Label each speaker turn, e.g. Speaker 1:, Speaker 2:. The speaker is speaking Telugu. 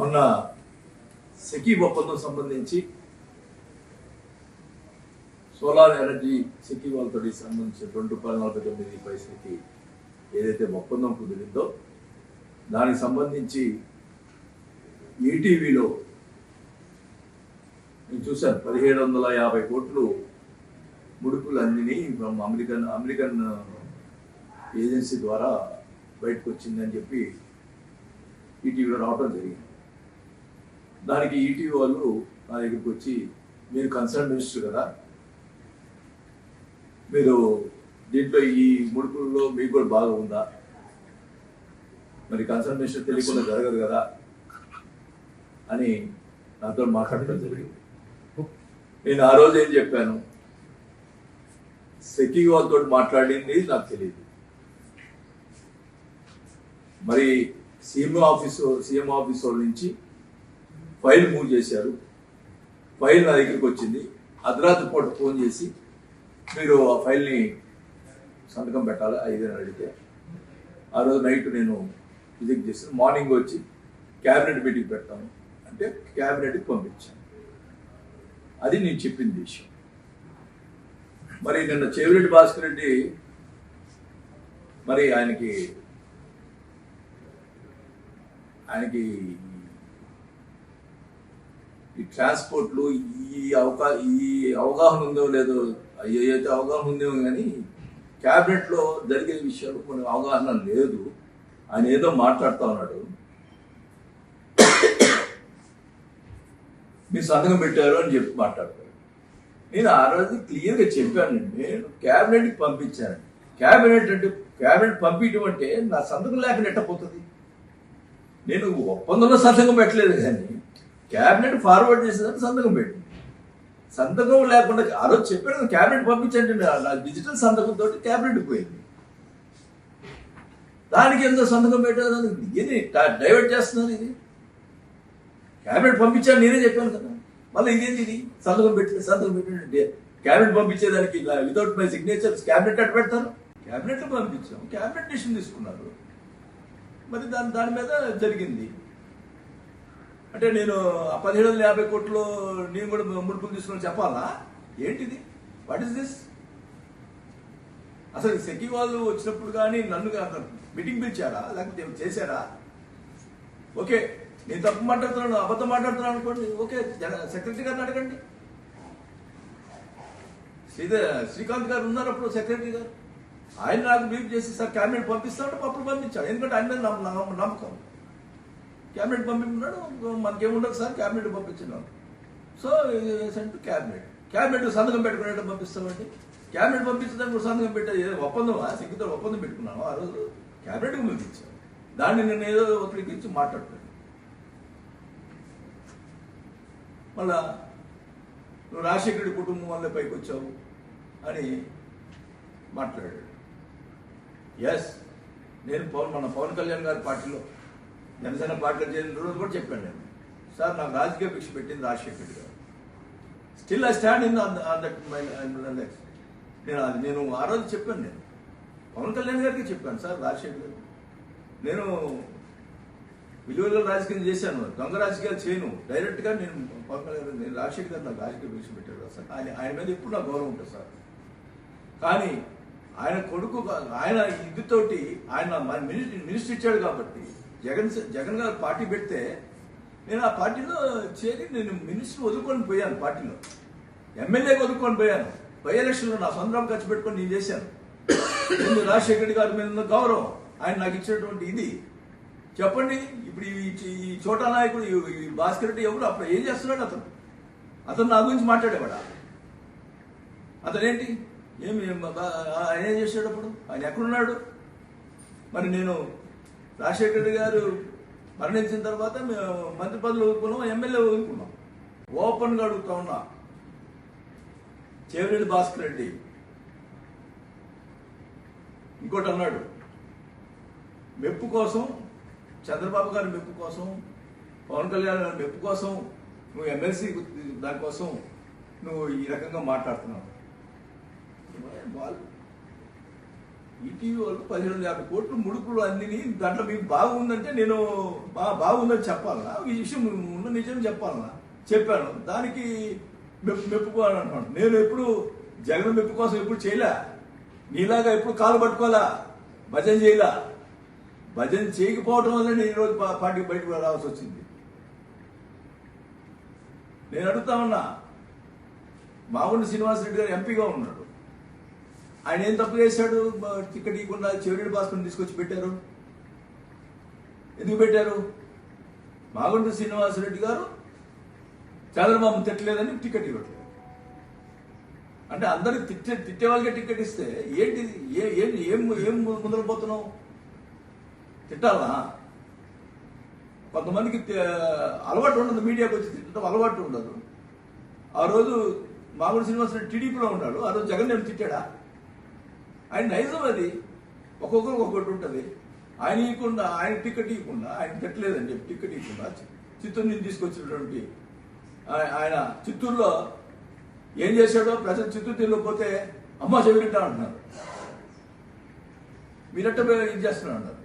Speaker 1: మొన్న సెకీ ఒప్పందం సంబంధించి సోలార్ ఎనర్జీ సెకీ వాళ్ళతో సంబంధించిన రెండు రూపాయల నలభై తొమ్మిది పైసలకి ఏదైతే ఒప్పందం కుదిరిందో దానికి సంబంధించి ఈటీవీలో నేను చూశాను పదిహేడు వందల యాభై కోట్లు ముడుపులు అందిని అమెరికన్ అమెరికన్ ఏజెన్సీ ద్వారా బయటకు వచ్చిందని చెప్పి ఈటీవీలో రావడం జరిగింది. దానికి ఈటీవీ వాళ్ళు నా దగ్గరికి వచ్చి మీరు కన్సర్న్ మినిస్టర్ కదా? మీరు దీంట్లో ఈ ముడుపుల్లో మీకు కూడా బాగా ఉందా? మరి కన్సర్న్ మినిస్టర్ తెలియకుండా జరగదు కదా? అని నాతో మాట్లాడటం జరిగింది. నేను ఆ రోజు ఏం చెప్పాను? సెకీ వాళ్ళతో మాట్లాడింది నాకు తెలియదు. మరి సీఎం ఆఫీసు సీఎం ఆఫీస్ వాళ్ళ నుంచి ఫైల్ మూవ్ చేశారు. ఫైల్ నా దగ్గరికి వచ్చింది. అర్ధరాత్రి పూట ఫోన్ చేసి మీరు ఆ ఫైల్ని సంతకం పెట్టాలి? ఐదని అడిగితే. ఆ రోజు నైట్ నేను విజిట్ చేశాను మార్నింగ్ వచ్చి క్యాబినెట్ మీటింగ్ పెడతాను అంటే క్యాబినెట్కి పంపించాను. అది నేను చెప్పింది విషయం. మరి నిన్న చెవిరెడ్డి భాస్కర్ రెడ్డి మరి ఆయనకి ఆయనకి ఈ ట్రాన్స్పోర్ట్లు ఈ అవకా ఈ అవగాహన ఉందో లేదో అయితే అవగాహన ఉందేమో కానీ క్యాబినెట్లో జరిగే విషయాలు కొన్ని అవగాహన లేదు. ఆయన ఏదో మాట్లాడుతూ ఉన్నాడు. మీరు సంతకం పెట్టారు అని చెప్పి మాట్లాడతారు నేను ఆ రోజు క్లియర్గా చెప్పాను నేను క్యాబినెట్కి పంపించాను. క్యాబినెట్ అంటే క్యాబినెట్ పంపించడం అంటే నా సంతకం లేక నెట్టపోతుంది నేను ఒప్పందంలో సంతకం పెట్టలేదు కానీ క్యాబినెట్ ఫార్వర్డ్ చేసేదాన్ని సంతకం పెట్టి. సంతకం లేకుండా ఆ రోజు చెప్పాను క్యాబినెట్ పంపించండి డిజిటల్ సంతకంతో క్యాబినెట్ పోయింది. దానికి ఎంతో సంతకం పెట్టాలని ఇది డైవర్ట్ చేస్తున్నారు ఇది? క్యాబినెట్ పంపించాను నేనే చెప్పాను కదా. మళ్ళీ ఇదేంటి ఇది? సంతకం పెట్టి సంతకం పెట్టినట్టు క్యాబినెట్ పంపించేదానికి వితౌట్ మై సిగ్నేచర్స్ క్యాబినెట్ అట్టు పెడతారు? క్యాబినెట్ పంపించాం క్యాబినెట్ డిసిషన్ తీసుకున్నారు. మరి దాని దాని మీద జరిగింది. అంటే నేను ఆ పదిహేడు వందల యాభై కోట్లు నేను కూడా ముడుపులు తీసుకుని చెప్పాలా? ఏంటిది? వాట్ ఇస్ దిస్ అసలు సెకి వాళ్ళు వచ్చినప్పుడు కానీ నన్ను మీటింగ్ పిలిచారా? లేకపోతే చేశారా? ఓకే నేను తప్పు మాట్లాడుతున్నాను అబద్ధం మాట్లాడుతున్నాను అనుకోండి. ఓకే సెక్రటరీ గారిని అడగండి. శ్రీధర్ శ్రీకాంత్ గారు ఉన్నారు అప్పుడు సెక్రటరీ గారు. ఆయన నాకు బ్రీఫ్ చేసి సార్ క్యాబినెట్ పంపిస్తాడు అప్పుడు పంపించాడు ఎందుకంటే ఆయన మీద నమ్మకం. క్యాబినెట్ పంపించున్నాడు మనకేముండదు సార్ క్యాబినెట్ పంపించినాడు సో సెంట్ క్యాబినెట్ క్యాబినెట్ సంతకం పెట్టుకునేట్టు పంపిస్తామండి. క్యాబినెట్ పంపించడానికి కూడా సంతకం పెట్టే ఏదో ఒప్పందం సిగ్గుతో ఒప్పందం పెట్టుకున్నాను ఆ రోజు క్యాబినెట్కి పంపించాను దాన్ని నేను ఏదో ఒత్తిడికి ఇచ్చి మాట్లాడుతాను మళ్ళా నువ్వు రాజశేఖరుడి కుటుంబం వల్ల పైకి వచ్చావు అని మాట్లాడాడు. ఎస్ నేను పవన్ మన పవన్ కళ్యాణ్ గారి పార్టీలో జనసేన పార్టీలో చేరిన రోజు కూడా చెప్పాను నేను. సార్ నాకు రాజకీయ భిక్ష పెట్టింది Rajasekhar Reddy garu. Still I stand in that నేను అది నేను ఆ రోజు చెప్పాను నేను. పవన్ కళ్యాణ్ గారికి చెప్పాను సార్ రాజశేఖర్ గారు నేను విలువలో రాజకీయం చేశాను దొంగ రాజకీయాలు చేయను. డైరెక్ట్గా నేను పవన్ కళ్యాణ్ నేను రాజశేఖర్ గారు నాకు రాజకీయ భిక్ష పెట్టారు సార్. ఆయన ఆయన మీద ఎప్పుడు నాకు గౌరవం ఉంటుంది సార్. కానీ ఆయన కొడుకు ఆయన ఇదితోటి ఆయన మన మినిస్టర్ ఇచ్చాడు కాబట్టి జగన్ జగన్ గారు పార్టీ పెడితే నేను ఆ పార్టీలో చేరి నేను మినిస్టర్ వదులుకొని పోయాను పార్టీలో. ఎమ్మెల్యేకి వదులుకొని పోయాను. బై ఎలక్షన్లో నా సొంతం ఖర్చు పెట్టుకొని నేను చేశాను. నేను రాజశేఖర్ రెడ్డి గారి మీద ఉన్న గౌరవం ఆయన నాకు ఇచ్చినటువంటి ఇది. చెప్పండి ఇప్పుడు ఈ ఈ చోటా నాయకుడు ఈ- భాస్కర్ రెడ్డి ఎవరు? అప్పుడు ఏం చేస్తున్నాడు అతను? అతను నా గురించి మాట్లాడేవాడు? అతనేంటి? ఏమి బా- ఆయన ఏం చేశాడు అప్పుడు ఆయన ఎక్కడున్నాడు? మరి నేను రాజశేఖర రెడ్డి గారు మరణించిన తర్వాత మేము మంత్రి పదవులు ఊరుకున్నాం ఎమ్మెల్యే ఊరుకున్నాం. ఓపెన్గా అడుగుతా ఉన్నా చేవిరెడ్డి భాస్కర్ రెడ్డి. ఇంకోటి అన్నాడు మెప్పు కోసం చంద్రబాబు గారి మెప్పు కోసం పవన్ కళ్యాణ్ గారి మెప్పు కోసం నువ్వు ఎమ్మెల్సీ దానికోసం నువ్వు ఈ రకంగా మాట్లాడుతున్నావు. వాళ్ళు ఈటీవీ వాళ్ళు పదిహేను యాభై కోట్లు ముడుపులు అన్ని దాంట్లో మీకు బాగుందంటే నేను బా బాగుందని చెప్పాలనా? ఈ విషయం ఉన్న నిజం చెప్పాలనా? చెప్పాను. దానికి మెప్పు మెప్పుకోవాలని అంటున్నాను. నేను ఎప్పుడు జగన్ మెప్పు కోసం ఎప్పుడు చేయలే? నీలాగా ఎప్పుడు కాలు పట్టుకోవాలా? భజన చేయలా? భజన చేయకపోవడం వల్ల నేను ఈరోజు పా- పార్టీ బయటకు రావాల్సి వచ్చింది. నేను అడుగుతా ఉన్నా మాగుండి శ్రీనివాసరెడ్డి గారు ఎంపీగా ఉన్నాడు ఆయన ఏం తప్పు చేశాడు? టికెట్ ఇవ్వకుండా చెవిరెడ్డి భాస్కర్ తీసుకొచ్చి పెట్టారు. ఎందుకు పెట్టారు? మాగుండి శ్రీనివాసరెడ్డి గారు చంద్రబాబు తిట్టలేదని టికెట్ ఇవ్వట్లేదు. అంటే అందరికి తిట్టే తిట్టే వాళ్ళకే టికెట్ ఇస్తే ఏంటి ఏ ఏం ఏం ఏం ముందర పోతున్నావు? తిట్టాలా? కొంతమందికి అలవాటు ఉండదు మీడియాకి వచ్చి తిట్టడం అలవాటు ఉండదు. ఆ రోజు మామూలు శ్రీనివాసరెడ్డి టీడీపీలో ఉన్నాడు ఆ రోజు జగన్ నేను తిట్టాడా? ఆయన నైజం అది. ఒక్కొక్కరికి ఒక్కొక్కటి ఉంటుంది. ఆయన ఇవ్వకుండా ఆయన టికెట్ ఇవ్వకుండా ఆయన పెట్టలేదండి. టికెట్ ఇవ్వకుండా చిత్తూరు నుంచి తీసుకొచ్చినటువంటి ఆయన చిత్తూరులో ఏం చేశాడో ప్రజలు చిత్తూరు తెలియకపోతే అమ్మ చెవిరింటా అంటున్నారు. మీరట్ట ఇది చేస్తున్నారు అన్నారు